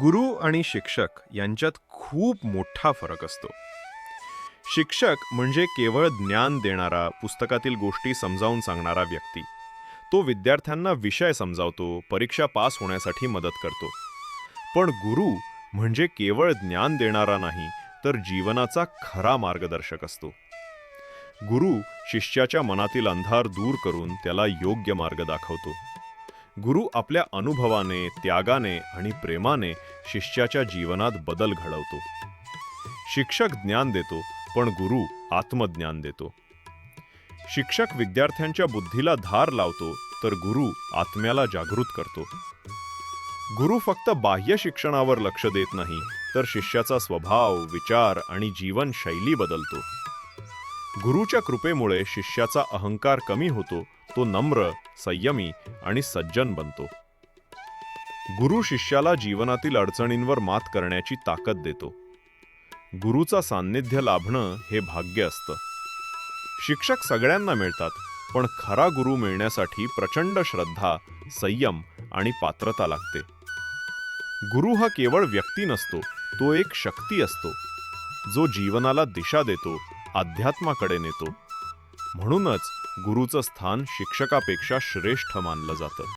गुरु आणि शिक्षक यांच्यात खूप मोठा फरक असतो. शिक्षक म्हणजे केवळ ज्ञान देणारा पुस्तकातील गोष्टी समजावून सांगणारा व्यक्ती. तो विद्यार्थ्यांना विषय समजावतो परीक्षा पास होण्यासाठी मदत करतो. पण गुरु म्हणजे केवळ ज्ञान देणारा नाही तर जीवनाचा खरा मार्गदर्शक असतो. गुरु शिष्याच्या मनातील अंधार दूर करून त्याला योग्य मार्ग दाखवतो. गुरु आपल्या अनुभवाने त्यागाने आणि प्रेमाने शिष्याच्या जीवनात बदल घडवतो. शिक्षक ज्ञान देतो पण गुरु आत्मज्ञान देतो. शिक्षक विद्यार्थ्यांच्या बुद्धीला धार लावतो तर गुरु आत्म्याला जागृत करतो. गुरु फक्त बाह्य शिक्षणावर लक्ष देत नाही तर शिष्याचा स्वभाव विचार आणि जीवनशैली बदलतो. गुरुच्या कृपेमुळे शिष्याचा अहंकार कमी होतो तो नम्र संयमी आणि सज्जन बनतो. गुरु शिष्याला जीवनातील अडचणींवर मात करण्याची ताकद देतो. गुरुचा सान्निध्य लाभणं हे भाग्य असतं. शिक्षक सगळ्यांना मिळतात पण खरा गुरु मिळण्यासाठी प्रचंड श्रद्धा संयम आणि पात्रता लागते. गुरु हा केवळ व्यक्ती नसतो तो एक शक्ती असतो. जो जीवनाला दिशा देतो अध्यात्माकडे नेतो. म्हणूनच गुरुचं स्थान शिक्षकापेक्षा श्रेष्ठ मानलं जातं.